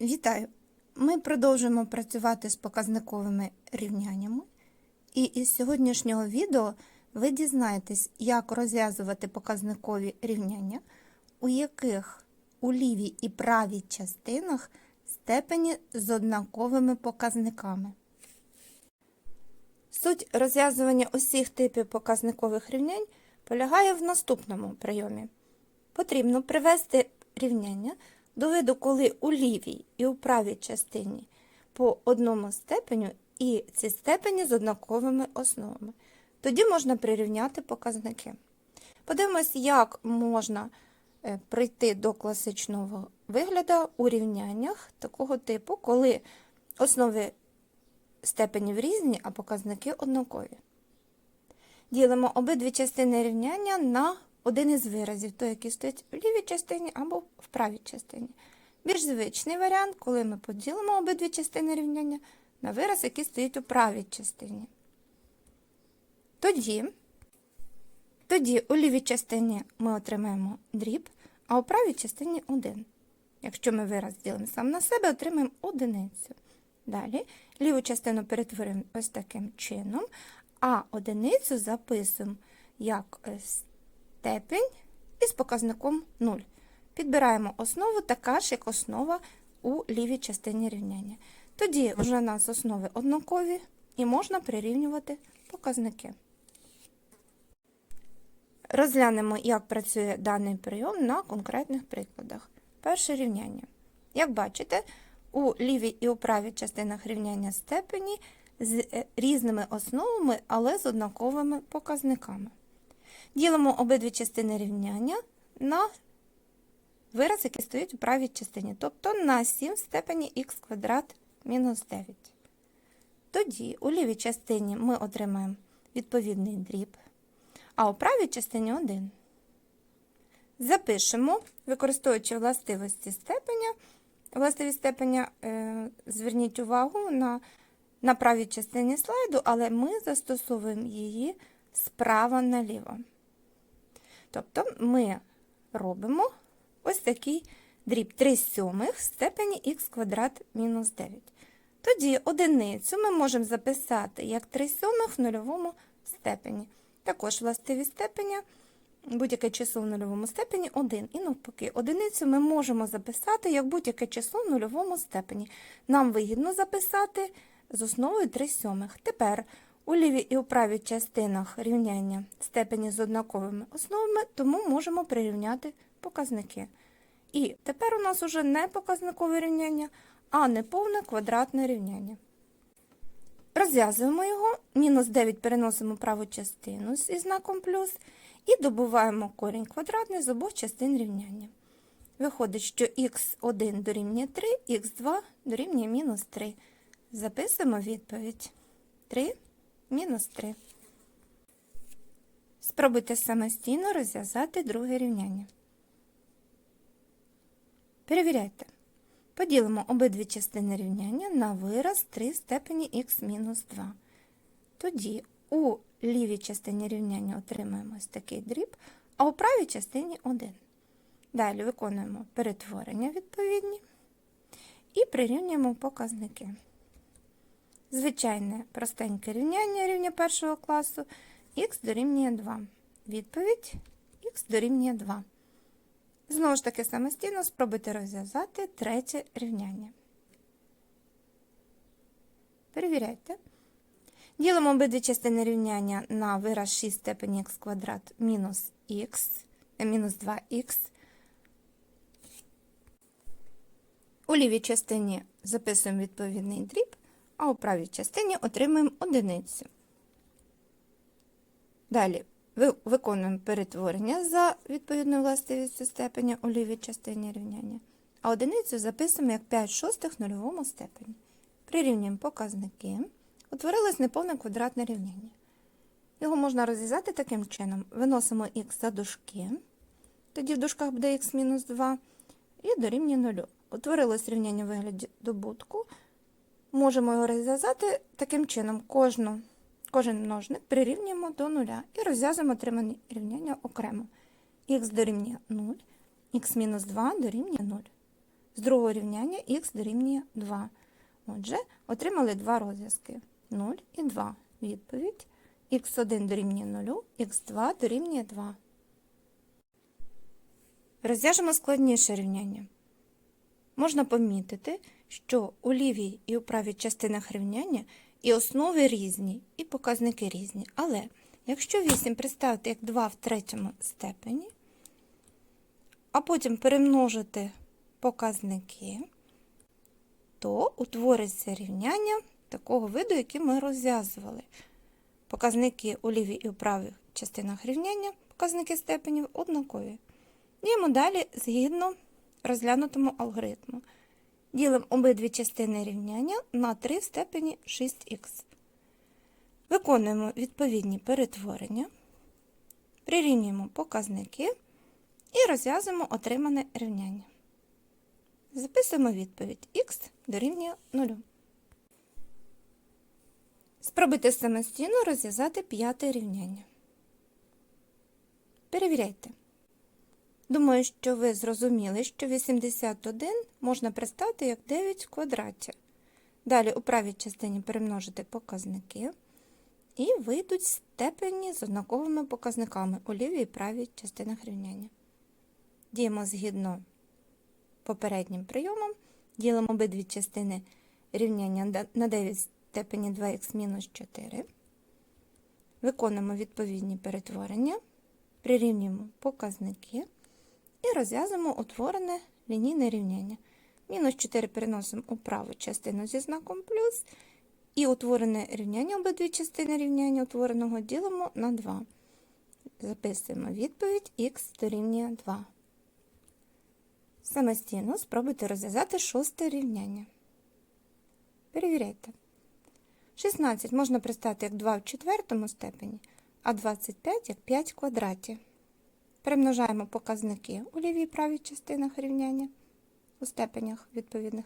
Вітаю! Ми продовжуємо працювати з показниковими рівняннями, і із сьогоднішнього відео ви дізнаєтесь, як розв'язувати показникові рівняння, у яких у лівій і правій частинах степені з однаковими показниками. Суть розв'язування усіх типів показникових рівнянь полягає в наступному прийомі. Потрібно привести рівняння до виду, коли у лівій і у правій частині по одному степеню і ці степені з однаковими основами. Тоді можна прирівняти показники. Подивимось, як можна е, прийти до класичного вигляду у рівняннях такого типу, коли основи степенів різні, а показники однакові. Ділимо обидві частини рівняння на один із виразів, той, який стоїть в лівій частині або в правій частині. Більш звичний варіант, коли ми поділимо обидві частини рівняння на вираз, який стоїть у правій частині. Тоді, тоді у лівій частині ми отримаємо дріб, а у правій частині 1. Якщо ми вираз ділимо сам на себе, отримаємо одиницю. Далі ліву частину перетворимо ось таким чином, а одиницю записуємо як е, степень із показником 0. Підбираємо основу така ж, як основа у лівій частині рівняння. Тоді вже у нас основи однакові і можна прирівнювати показники. Розглянемо, як працює даний прийом на конкретних прикладах. Перше рівняння. Як бачите, у лівій і у правій частинах рівняння степені з е, різними основами, але з однаковими показниками. Ділимо обидві частини рівняння на вираз, який стоїть у правій частині, тобто на 7 в степені х квадрат мінус 9. Тоді у лівій частині ми отримаємо відповідний дріб, а у правій частині 1. Запишемо, використовуючи властивості степеня. Властивість степеня, е, зверніть увагу на, на правій частині слайду, але ми застосовуємо її справа наліво. Тобто ми робимо ось такий дріб 3 сьомих в степені х квадрат мінус 9. Тоді одиницю ми можемо записати як 3 сьомих в нульовому степені. Також властивість степеня, будь-яке число в нульовому степені 1. І навпаки, одиницю ми можемо записати як будь-яке число в нульовому степені. Нам вигідно записати з основою 3 сьомих. Тепер у лівій і у правій частинах рівняння степені з однаковими основами, тому можемо прирівняти показники. І тепер у нас уже не показникове рівняння, а неповне квадратне рівняння. Розв'язуємо його, мінус 9 переносимо праву частину зі знаком плюс і добуваємо корінь квадратний з обох частин рівняння. Виходить, що х1 дорівнює 3, х2 дорівнює мінус 3. Записуємо відповідь 3 мінус 3. Спробуйте самостійно розв'язати друге рівняння. Перевіряйте. Поділимо обидві частини рівняння на вираз 3 в степені х мінус 2. Тоді у лівій частині рівняння отримаємо ось такий дріб, а у правій частині 1. Далі виконуємо перетворення відповідні і прирівнюємо показники. Звичайне простеньке рівняння рівня першого класу х дорівнює 2. Відповідь х дорівнює 2. Знову ж таки, самостійно спробуйте розв'язати третє рівняння. Перевіряйте. Ділимо обидві частини рівняння на вираз 6 степені х квадрат мінус х, мінус 2х. У лівій частині записуємо відповідний дріб, а у правій частині отримуємо одиницю. Далі виконуємо перетворення за відповідною властивістю степеня у лівій частині рівняння, а одиницю записуємо як 5 шостих нульовому степені. Прирівнюємо показники. Утворилось неповне квадратне рівняння. Його можна розв'язати таким чином. Виносимо х за дужки, тоді в дужках буде х-2 і дорівнює 0. Утворилось рівняння вигляді добутку. Можемо його розв'язати таким чином. Кожну Кожен множник прирівнюємо до нуля і розв'язуємо отримані рівняння окремо. х дорівнює 0, х-2 дорівнює 0. З другого рівняння х дорівнює 2. Отже, отримали два розв'язки 0 і 2. Відповідь х1 дорівнює 0, х2 дорівнює 2. Розв'яжемо складніше рівняння. Можна помітити, що у лівій і у правій частинах рівняння і основи різні, і показники різні. Але якщо 8 представити як 2 в третьому степені, а потім перемножити показники, то утвориться рівняння такого виду, яке ми розв'язували. Показники у лівій і у правій частинах рівняння, показники степенів однакові. Діємо далі згідно розглянутому алгоритму. Ділимо обидві частини рівняння на 3 в степені 6х. Виконуємо відповідні перетворення, прирівнюємо показники і розв'язуємо отримане рівняння. Записуємо відповідь х дорівнює 0. Спробуйте самостійно розв'язати п'яте рівняння. Перевіряйте. Думаю, що ви зрозуміли, що 81 можна представити як 9 в квадраті. Далі у правій частині перемножити показники і вийдуть степені з однаковими показниками у лівій і правій частинах рівняння. Діємо згідно попереднім прийомом, ділимо обидві частини рівняння на 9 степені 2х мінус 4. Виконуємо відповідні перетворення, прирівнюємо показники. І розв'язуємо утворене лінійне рівняння. Мінус 4 переносимо у праву частину зі знаком плюс. І утворене рівняння обидві частини рівняння утвореного ділимо на 2. Записуємо відповідь х дорівнює 2. Самостійно спробуйте розв'язати шосте рівняння. Перевіряйте. 16 можна представити як 2 в четвертому степені, а 25 як 5 в квадраті. Перемножаємо показники у лівій правій частинах рівняння у степенях відповідних.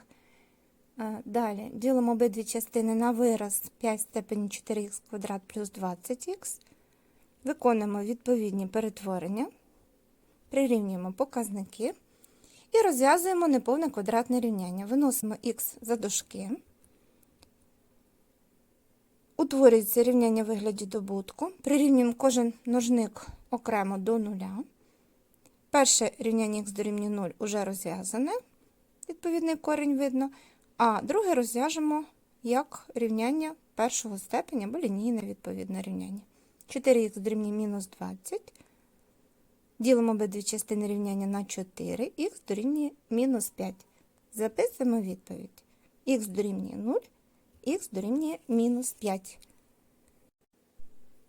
Далі ділимо обидві частини на вираз 5 степені 4х квадрат плюс 20х. Виконуємо відповідні перетворення, прирівнюємо показники і розв'язуємо неповне квадратне рівняння. Виносимо х за дужки. Утворюється рівняння в вигляді добутку. Прирівнюємо кожен множник окремо до нуля. Перше рівняння х дорівнює 0 уже розв'язане, відповідний корінь видно, а друге розв'яжемо як рівняння першого степеня або лінійне відповідне рівняння. 4х дорівнює мінус 20. Ділимо обидві частини рівняння на 4, х дорівнює мінус 5. Записуємо відповідь. х дорівнює 0, х дорівнює мінус 5.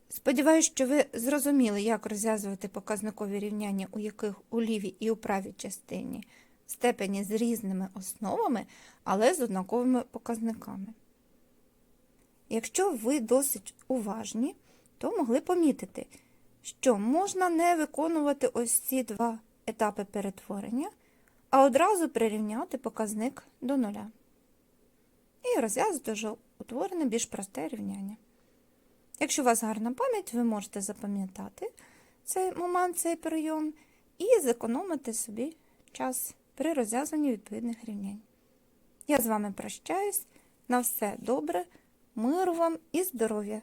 Сподіваюсь, що ви зрозуміли, як розв'язувати показникові рівняння, у яких у лівій і у правій частині степені з різними основами, але з однаковими показниками. Якщо ви досить уважні, то могли помітити, що можна не виконувати ось ці два етапи перетворення, а одразу прирівняти показник до нуля. І розв'язати вже утворене більш просте рівняння. Якщо у вас гарна пам'ять, ви можете запам'ятати цей момент, цей прийом, і зекономити собі час при розв'язанні відповідних рівнянь. Я з вами прощаюсь. На все добре, миру вам і здоров'я!